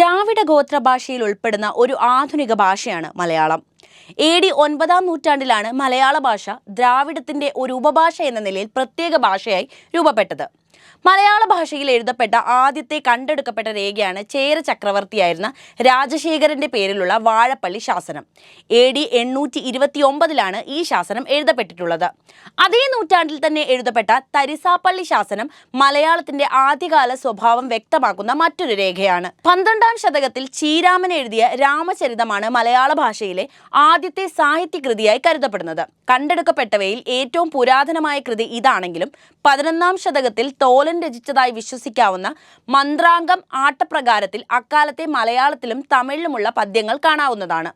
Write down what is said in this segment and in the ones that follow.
ദ്രാവിഡ ഗോത്ര ഭാഷയിൽ ഉൾപ്പെടുന്ന ഒരു ആധുനിക ഭാഷയാണ് മലയാളം. എ ഡി ഒൻപതാം നൂറ്റാണ്ടിലാണ് മലയാള ഭാഷ ദ്രാവിഡത്തിന്റെ ഒരു ഉപഭാഷ എന്ന നിലയിൽ പ്രത്യേക ഭാഷയായി രൂപപ്പെട്ടത്. മലയാള ഭാഷയിൽ എഴുതപ്പെട്ട ആദ്യത്തെ കണ്ടെടുക്കപ്പെട്ട രേഖയാണ് ചേര ചക്രവർത്തിയായിരുന്ന രാജശേഖരന്റെ പേരിലുള്ള വാഴപ്പള്ളി ശാസനം. എ ഡി എണ്ണൂറ്റി ഇരുപത്തി ഒമ്പതിലാണ് ഈ ശാസനം എഴുതപ്പെട്ടിട്ടുള്ളത്. അതേ നൂറ്റാണ്ടിൽ തന്നെ എഴുതപ്പെട്ട തരിസാപ്പള്ളി ശാസനം മലയാളത്തിന്റെ ആദ്യകാല സ്വഭാവം വ്യക്തമാക്കുന്ന മറ്റൊരു രേഖയാണ്. പന്ത്രണ്ടാം ശതകത്തിൽ ചീരാമൻ എഴുതിയ രാമചരിതമാണ് മലയാള ഭാഷയിലെ ആദ്യത്തെ സാഹിത്യകൃതിയായി കരുതപ്പെടുന്നത്. കണ്ടെടുക്കപ്പെട്ടവയിൽ ഏറ്റവും പുരാതനമായ കൃതി ഇതാണെങ്കിലും പതിനൊന്നാം ശതകത്തിൽ തോലൻ രചിച്ചതായി വിശ്വസിക്കാവുന്ന മന്ത്രാംഗം ആട്ടപ്രകാരത്തിൽ അക്കാലത്തെ മലയാളത്തിലും തമിഴിലുമുള്ള പദ്യങ്ങൾ കാണാവുന്നതാണ്.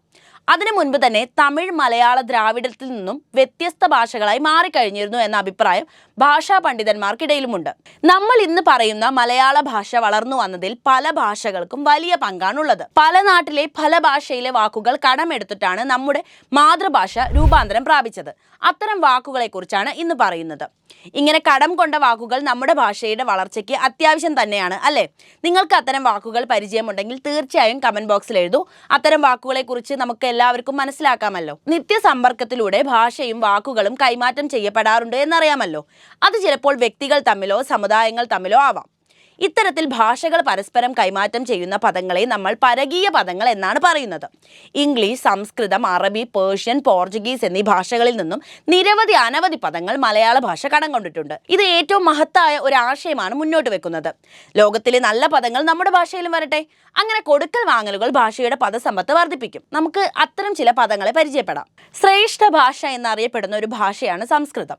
അതിനു മുൻപ് തന്നെ തമിഴ് മലയാള ദ്രാവിഡത്തിൽ നിന്നും വ്യത്യസ്ത ഭാഷകളായി മാറിക്കഴിഞ്ഞിരുന്നു എന്ന അഭിപ്രായം ഭാഷാ പണ്ഡിതന്മാർക്കിടയിലുമുണ്ട്. നമ്മൾ ഇന്ന് പറയുന്ന മലയാള ഭാഷ വളർന്നു വന്നതിൽ പല ഭാഷകൾക്കും വലിയ പങ്കാണുള്ളത്. പല നാട്ടിലെ പല ഭാഷയിലെ വാക്കുകൾ കടമെടുത്തിട്ടാണ് നമ്മുടെ മാതൃഭാഷ രൂപാന്തരം പ്രാപിച്ചത്. അത്തരം വാക്കുകളെ കുറിച്ചാണ് ഇന്ന് പറയുന്നത്. ഇങ്ങനെ കടം കൊണ്ട വാക്കുകൾ നമ്മുടെ ഭാഷയുടെ വളർച്ചയ്ക്ക് അത്യാവശ്യം തന്നെയാണ് അല്ലേ? നിങ്ങൾക്ക് അത്തരം വാക്കുകൾ പരിചയമുണ്ടെങ്കിൽ തീർച്ചയായും കമന്റ് ബോക്സിൽ എഴുതൂ. അത്തരം വാക്കുകളെ കുറിച്ച് നമുക്ക് എല്ലാവർക്കും മനസ്സിലാക്കാമല്ലോ. നിത്യസമ്പർക്കത്തിലൂടെ ഭാഷയും വാക്കുകളും കൈമാറ്റം ചെയ്യപ്പെടാറുണ്ട് എന്നറിയാമല്ലോ. അത് ചിലപ്പോൾ വ്യക്തികൾ തമ്മിലോ സമുദായങ്ങൾ തമ്മിലോ ആവാം. ഇത്തരത്തിൽ ഭാഷകൾ പരസ്പരം കൈമാറ്റം ചെയ്യുന്ന പദങ്ങളെ നമ്മൾ പരകീയ പദങ്ങൾ എന്നാണ് പറയുന്നത്. ഇംഗ്ലീഷ് സംസ്കൃതം അറബി പേർഷ്യൻ പോർച്ചുഗീസ് എന്നീ ഭാഷകളിൽ നിന്നും നിരവധി അനവധി പദങ്ങൾ മലയാള ഭാഷ കടം കൊണ്ടിട്ടുണ്ട്. ഇത് ഏറ്റവും മഹത്തായ ഒരു ആശയമാണ് മുന്നോട്ട് വെക്കുന്നത്. ലോകത്തിലെ നല്ല പദങ്ങൾ നമ്മുടെ ഭാഷയിലും വരട്ടെ. അങ്ങനെ കൊടുക്കൽ വാങ്ങലുകൾ ഭാഷയുടെ പദസമ്പത്ത് വർദ്ധിപ്പിക്കും. നമുക്ക് അത്തരം ചില പദങ്ങളെ പരിചയപ്പെടാം. ശ്രേഷ്ഠ ഭാഷ എന്നറിയപ്പെടുന്ന ഒരു ഭാഷയാണ് സംസ്കൃതം.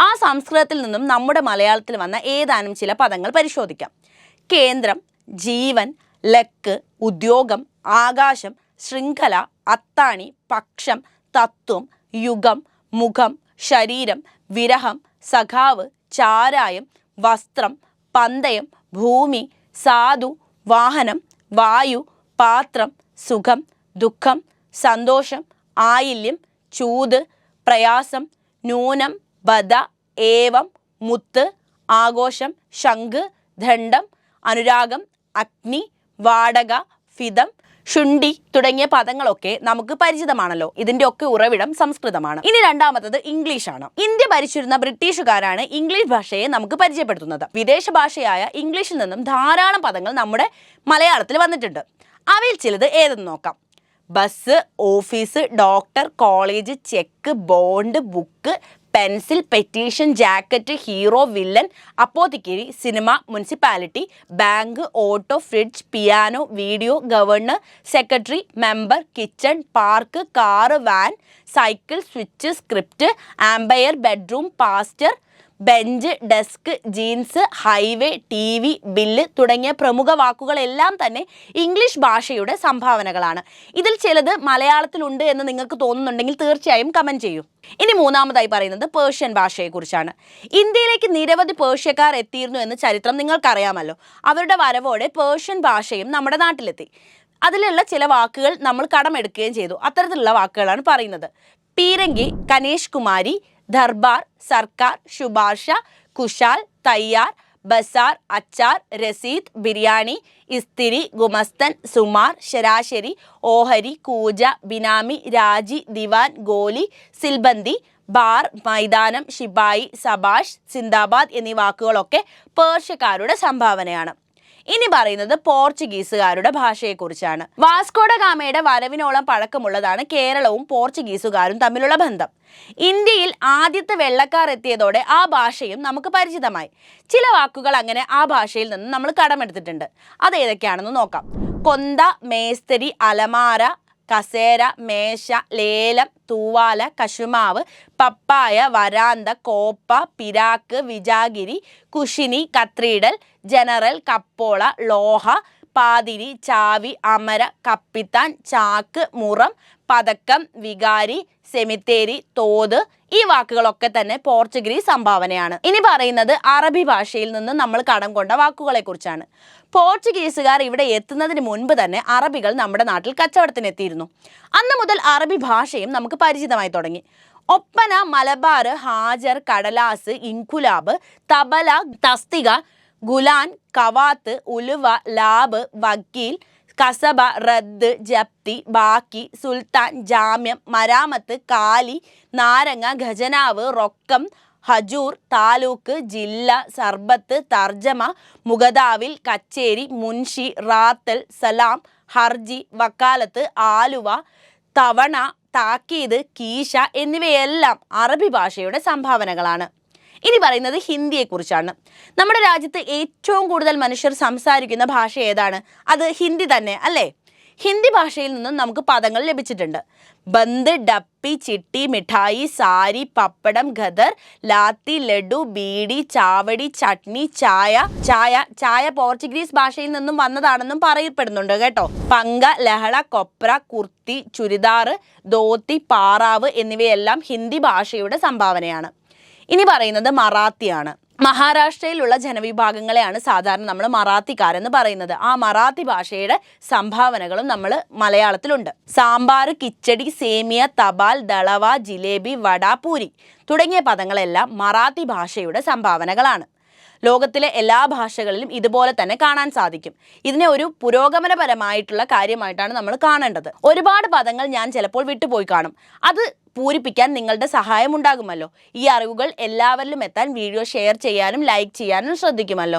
ആ സംസ്കൃതത്തിൽ നിന്നും നമ്മുടെ മലയാളത്തിൽ വന്ന ഏതാനും ചില പദങ്ങൾ പരിശോധിക്കാം. കേന്ദ്രം ജീവൻ ലക്ക് ഉദ്യോഗം ആകാശം ശൃംഖല അത്താണി പക്ഷം തത്വം യുഗം മുഖം ശരീരം വിരഹം സഖാവ് ചാരായം വസ്ത്രം പന്തയം ഭൂമി സാധു വാഹനം വായു പാത്രം സുഖം ദുഃഖം സന്തോഷം ആയില്യം ചൂത് പ്രയാസം ന്യൂനം ബദ ഏവം മുത്ത് ആഘോഷം ശംഖ് ദണ്ഡം അനുരാഗം അഗ്നി വാടക ഫിതം ശുണ്ടി തുടങ്ങിയ പദങ്ങളൊക്കെ നമുക്ക് പരിചിതമാണല്ലോ. ഇതിന്റെ ഒക്കെ ഉറവിടം സംസ്കൃതമാണ്. ഇനി രണ്ടാമത്തത് ഇംഗ്ലീഷാണ്. ഇന്ത്യ ഭരിച്ചിരുന്ന ബ്രിട്ടീഷുകാരാണ് ഇംഗ്ലീഷ് ഭാഷയെ നമുക്ക് പരിചയപ്പെടുത്തുന്നത്. വിദേശ ഭാഷയായ ഇംഗ്ലീഷിൽ നിന്നും ധാരാളം പദങ്ങൾ നമ്മുടെ മലയാളത്തിൽ വന്നിട്ടുണ്ട്. അവയിൽ ചിലത് ഏതെന്ന് നോക്കാം. Bus office doctor college cheque bond book pencil petition jacket hero villain Apothecary cinema municipality bank auto fridge piano video governor secretary member kitchen park car van cycle switch script umpire bedroom pastor bench desk jeans highway T V bill തുടങ്ങിയ പ്രമുഖ വാക്കുകളെല്ലാം തന്നെ English ഭാഷയുടെ സംഭാവനകളാണ്. ഇതിൽ ചിലത് മലയാളത്തിലുണ്ട് എന്ന് നിങ്ങൾക്ക് തോന്നുന്നുണ്ടെങ്കിൽ തീർച്ചയായും കമന്റ് ചെയ്യൂ. ഇനി മൂന്നാമതായി പറയുന്നത് പേർഷ്യൻ ഭാഷയെക്കുറിച്ചാണ്. ഇന്ത്യയിലേക്ക് നിരവധി പേർഷ്യക്കാർ എത്തിയിരുന്നു എന്ന് ചരിത്രം നിങ്ങൾക്കറിയാമല്ലോ. അവരുടെ വരവോടെ പേർഷ്യൻ ഭാഷയും നമ്മുടെ നാട്ടിലെത്തി. അതിലുള്ള ചില വാക്കുകൾ നമ്മൾ കടമെടുക്കുകയും ചെയ്തു. അത്തരത്തിലുള്ള വാക്കുകളാണ് പറയുന്നത്. പീരങ്കി കനേഷ് കുമാരി ദർബാർ സർക്കാർ ശുപാർശ കുശാൽ തയ്യാർ ബസാർ അച്ചാർ രസീദ് ബിരിയാണി ഇസ്തിരി ഗുമസ്തൻ സുമാർ ശരാശരി ഓഹരി കൂജ ബിനാമി രാജി ദിവാൻ ഗോലി സിൽബന്തി ബാർ മൈതാനം ഷിബായി സബാഷ് സിന്ദാബാദ് എന്നീ വാക്കുകളൊക്കെ പേർഷ്യക്കാരുടെ സംഭാവനയാണ്. ഇനി പറയുന്നത് പോർച്ചുഗീസുകാരുടെ ഭാഷയെക്കുറിച്ചാണ്. വാസ്കോഡ ഗാമയുടെ വരവിനോളം പഴക്കമുള്ളതാണ് കേരളവും പോർച്ചുഗീസുകാരും തമ്മിലുള്ള ബന്ധം. ഇന്ത്യയിൽ ആദ്യത്തെ വെള്ളക്കാർ എത്തിയതോടെ ആ ഭാഷയും നമുക്ക് പരിചിതമായി. ചില വാക്കുകൾ അങ്ങനെ ആ ഭാഷയിൽ നിന്ന് നമ്മൾ കടമെടുത്തിട്ടുണ്ട്. അത് ഏതൊക്കെയാണെന്ന് നോക്കാം. കൊന്ത മേസ്തരി അലമാര കസേര മേശ ലേലം തൂവാല കശുമാവ് പപ്പായ വരാന്ത കോപ്പ പിരാക്ക് വിജാഗിരി കുഷിനി കത്രീഡൽ ജനറൽ കപ്പോള ലോഹ പാതിരി ചാവി അമര കപ്പിത്താൻ ചാക്ക് മുറം പതക്കം വികാരി സെമിത്തേരി തോത് ഈ വാക്കുകളൊക്കെ തന്നെ പോർച്ചുഗീസ് സംഭാവനയാണ്. ഇനി പറയുന്നത് അറബി ഭാഷയിൽ നിന്ന് നമ്മൾ കടം കൊണ്ട വാക്കുകളെ കുറിച്ചാണ് പോർച്ചുഗീസുകാർ ഇവിടെ എത്തുന്നതിന് മുൻപ് തന്നെ അറബികൾ നമ്മുടെ നാട്ടിൽ കച്ചവടത്തിന് എത്തിയിരുന്നു അന്ന് മുതൽ അറബി ഭാഷയും നമുക്ക് പരിചിതമായി തുടങ്ങി. ഒപ്പന മലബാർ ഹാജർ കടലാസ് ഇൻകുലാബ് തബല തസ്തിക ഗുലാൻ കവാത്ത് ഉലുവ ലാബ് വക്കീൽ കസബ റദ്ദ് ജപ്തി ബാക്കി സുൽത്താൻ ജാമ്യം മരാമത്ത് കാലി നാരങ്ങ ഖജനാവ് റൊക്കം ഹജൂർ താലൂക്ക് ജില്ല സർബത്ത് തർജമ മുഗദാവിൽ കച്ചേരി മുൻഷി റാത്തൽ സലാം ഹർജി വക്കാലത്ത് ആലുവ തവണ താക്കീത് കീശ എന്നിവയെല്ലാം അറബി ഭാഷയുടെ സംഭാവനകളാണ്. ഇനി പറയുന്നത് ഹിന്ദിയെക്കുറിച്ചാണ്. നമ്മുടെ രാജ്യത്ത് ഏറ്റവും കൂടുതൽ മനുഷ്യർ സംസാരിക്കുന്ന ഭാഷ ഏതാണ്? അത് ഹിന്ദി തന്നെ അല്ലേ? ഹിന്ദി ഭാഷയിൽ നിന്നും നമുക്ക് പദങ്ങൾ ലഭിച്ചിട്ടുണ്ട്. ബന്ദ് ഡപ്പി ചിട്ടി മിഠായി സാരി പപ്പടം ഖദർ ലാത്തി ലഡു ബീഡി ചാവടി ചട്നി ചായ ചായ ചായ പോർച്ചുഗീസ് ഭാഷയിൽ നിന്നും വന്നതാണെന്നും പറയപ്പെടുന്നുണ്ട് കേട്ടോ. പങ്ക ലഹള കൊപ്ര കുർത്തി ചുരിദാറ് ധോത്തി പാറാവ് എന്നിവയെല്ലാം ഹിന്ദി ഭാഷയുടെ സംഭാവനയാണ്. ഇനി പറയുന്നത് മറാത്തിയാണ്. മഹാരാഷ്ട്രയിലുള്ള ജനവിഭാഗങ്ങളെയാണ് സാധാരണ നമ്മൾ മറാത്തിക്കാരെന്ന് പറയുന്നത്. ആ മറാത്തി ഭാഷയുടെ സംഭാവനകളും നമ്മൾ മലയാളത്തിലുണ്ട്. സാമ്പാർ കിച്ചടി സേമിയ തപാൽ ദളവ ജിലേബി വട പൂരി തുടങ്ങിയ പദങ്ങളെല്ലാം മറാത്തി ഭാഷയുടെ സംഭാവനകളാണ്. ലോകത്തിലെ എല്ലാ ഭാഷകളിലും ഇതുപോലെ തന്നെ കാണാൻ സാധിക്കും. ഇതിനെ ഒരു പുരോഗമനപരമായിട്ടുള്ള കാര്യമായിട്ടാണ് നമ്മൾ കാണേണ്ടത്. ഒരുപാട് പദങ്ങൾ ഞാൻ ചിലപ്പോൾ വിട്ടുപോയി കാണും. അത് പൂരിപ്പിക്കാൻ നിങ്ങളുടെ സഹായം ഉണ്ടാകുമല്ലോ. ഈ അറിവുകൾ എല്ലാവരിലും എത്താൻ വീഡിയോ ഷെയർ ചെയ്യാനും ലൈക്ക് ചെയ്യാനും ശ്രദ്ധിക്കുമല്ലോ.